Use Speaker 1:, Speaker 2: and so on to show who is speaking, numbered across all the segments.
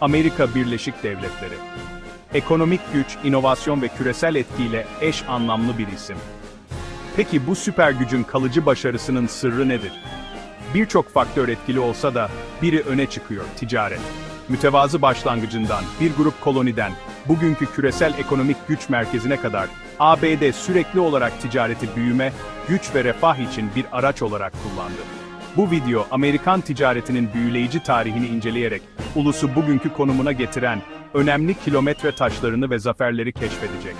Speaker 1: Amerika Birleşik Devletleri. Ekonomik güç, inovasyon ve küresel etkiyle eş anlamlı bir isim. Peki bu süper gücün kalıcı başarısının sırrı nedir? Birçok faktör etkili olsa da biri öne çıkıyor, ticaret. Mütevazı başlangıcından, bir grup koloniden, bugünkü küresel ekonomik güç merkezine kadar, ABD sürekli olarak ticareti büyüme, güç ve refah için bir araç olarak kullandı. Bu video, Amerikan ticaretinin büyüleyici tarihini inceleyerek, ulusu bugünkü konumuna getiren, önemli kilometre taşlarını ve zaferleri keşfedecek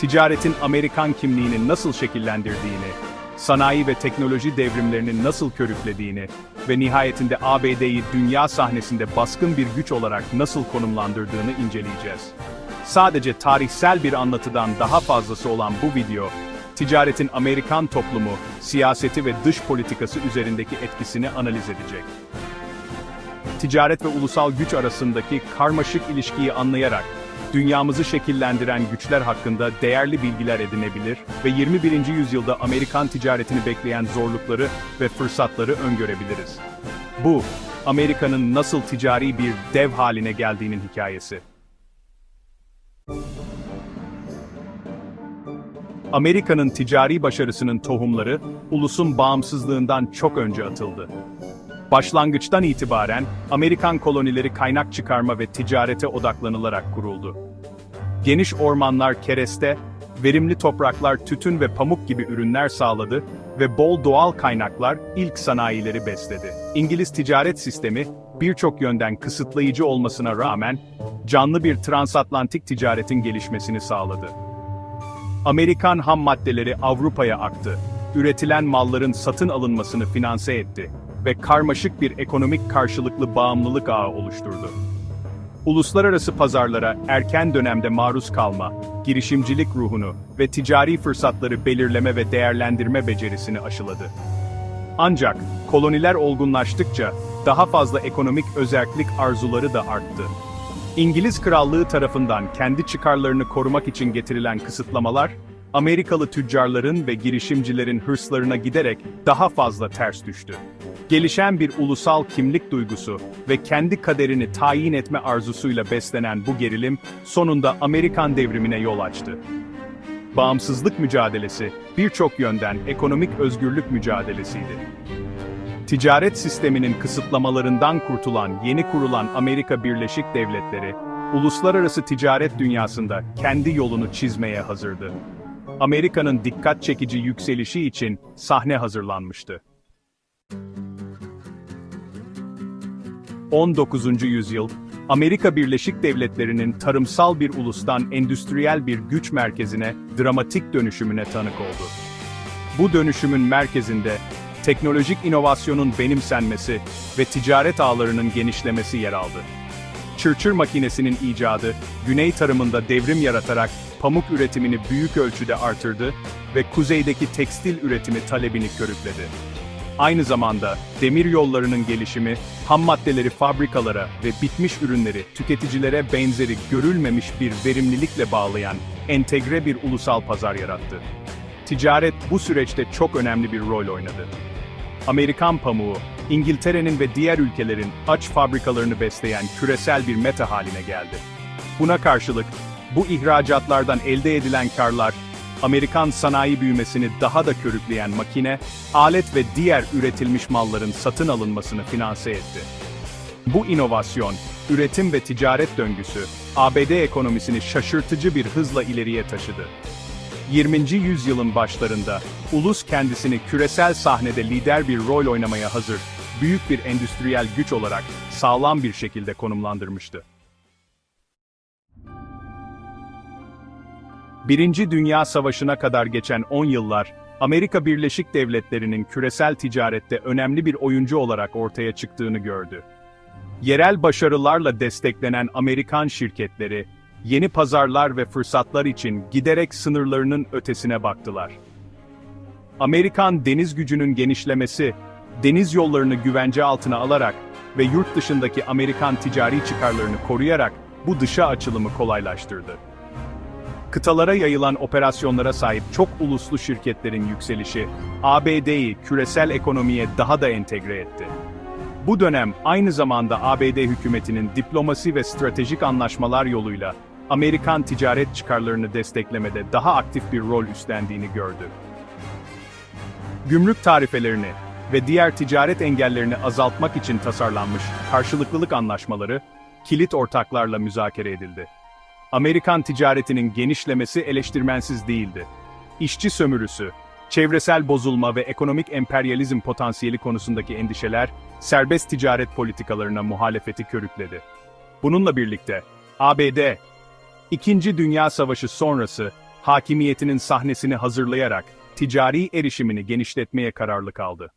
Speaker 1: ticaretin Amerikan kimliğini nasıl şekillendirdiğini, sanayi ve teknoloji devrimlerinin nasıl körüklediğini ve nihayetinde ABD'yi dünya sahnesinde baskın bir güç olarak nasıl konumlandırdığını inceleyeceğiz. Sadece tarihsel bir anlatıdan daha fazlası olan bu video, ticaretin Amerikan toplumu, siyaseti ve dış politikası üzerindeki etkisini analiz edecek ticaret ve ulusal güç arasındaki karmaşık ilişkiyi anlayarak, dünyamızı şekillendiren güçler hakkında değerli bilgiler edinebilir ve 21. yüzyılda Amerikan ticaretini bekleyen zorlukları ve fırsatları öngörebiliriz. Bu, Amerika'nın nasıl ticari bir dev haline geldiğinin hikayesi. Amerika'nın ticari başarısının tohumları, ulusun bağımsızlığından çok önce atıldı. Başlangıçtan itibaren Amerikan kolonileri kaynak çıkarma ve ticarete odaklanılarak kuruldu. Geniş ormanlar kereste, verimli topraklar tütün ve pamuk gibi ürünler sağladı ve bol doğal kaynaklar ilk sanayileri besledi. İngiliz ticaret sistemi birçok yönden kısıtlayıcı olmasına rağmen canlı bir transatlantik ticaretin gelişmesini sağladı. Amerikan ham maddeleri Avrupa'ya aktı, üretilen malların satın alınmasını finanse etti ve karmaşık bir ekonomik karşılıklı bağımlılık ağı oluşturdu. Uluslararası pazarlara erken dönemde maruz kalma, girişimcilik ruhunu ve ticari fırsatları belirleme ve değerlendirme becerisini aşıladı. Ancak koloniler olgunlaştıkça daha fazla ekonomik özerklik arzuları da arttı. İngiliz Krallığı tarafından kendi çıkarlarını korumak için getirilen kısıtlamalar, Amerikalı tüccarların ve girişimcilerin hırslarına giderek daha fazla ters düştü. Gelişen bir ulusal kimlik duygusu ve kendi kaderini tayin etme arzusuyla beslenen bu gerilim, sonunda Amerikan devrimine yol açtı. Bağımsızlık mücadelesi, birçok yönden ekonomik özgürlük mücadelesiydi. Ticaret sisteminin kısıtlamalarından kurtulan yeni kurulan Amerika Birleşik Devletleri, uluslararası ticaret dünyasında kendi yolunu çizmeye hazırdı. Amerika'nın dikkat çekici yükselişi için sahne hazırlanmıştı. 19. yüzyıl, Amerika Birleşik Devletleri'nin tarımsal bir ulustan endüstriyel bir güç merkezine, dramatik dönüşümüne tanık oldu. Bu dönüşümün merkezinde, teknolojik inovasyonun benimsenmesi ve ticaret ağlarının genişlemesi yer aldı. Çırçır makinesinin icadı, güney tarımında devrim yaratarak pamuk üretimini büyük ölçüde artırdı ve kuzeydeki tekstil üretimi talebini körükledi. Aynı zamanda demir yollarının gelişimi, ham maddeleri fabrikalara ve bitmiş ürünleri tüketicilere benzeri görülmemiş bir verimlilikle bağlayan entegre bir ulusal pazar yarattı. Ticaret bu süreçte çok önemli bir rol oynadı. Amerikan pamuğu, İngiltere'nin ve diğer ülkelerin aç fabrikalarını besleyen küresel bir meta haline geldi. Buna karşılık, bu ihracatlardan elde edilen karlar, Amerikan sanayi büyümesini daha da körükleyen makine, alet ve diğer üretilmiş malların satın alınmasını finanse etti. Bu inovasyon, üretim ve ticaret döngüsü, ABD ekonomisini şaşırtıcı bir hızla ileriye taşıdı. 20. yüzyılın başlarında, ulus kendisini küresel sahnede lider bir rol oynamaya hazır, büyük bir endüstriyel güç olarak sağlam bir şekilde konumlandırmıştı. Birinci Dünya Savaşı'na kadar geçen 10 yıllar, Amerika Birleşik Devletleri'nin küresel ticarette önemli bir oyuncu olarak ortaya çıktığını gördü. Yerel başarılarla desteklenen Amerikan şirketleri, yeni pazarlar ve fırsatlar için giderek sınırlarının ötesine baktılar. Amerikan deniz gücünün genişlemesi, deniz yollarını güvence altına alarak ve yurt dışındaki Amerikan ticari çıkarlarını koruyarak bu dışa açılımı kolaylaştırdı. Kıtalara yayılan operasyonlara sahip çok uluslu şirketlerin yükselişi, ABD'yi küresel ekonomiye daha da entegre etti. Bu dönem aynı zamanda ABD hükümetinin diplomasi ve stratejik anlaşmalar yoluyla Amerikan ticaret çıkarlarını desteklemede daha aktif bir rol üstlendiğini gördü. Gümrük tarifelerini ve diğer ticaret engellerini azaltmak için tasarlanmış karşılıklılık anlaşmaları kilit ortaklarla müzakere edildi. Amerikan ticaretinin genişlemesi eleştirmensiz değildi. İşçi sömürüsü, çevresel bozulma ve ekonomik emperyalizm potansiyeli konusundaki endişeler serbest ticaret politikalarına muhalefeti körükledi. Bununla birlikte ABD, İkinci Dünya Savaşı sonrası hakimiyetinin sahnesini hazırlayarak ticari erişimini genişletmeye kararlı kaldı.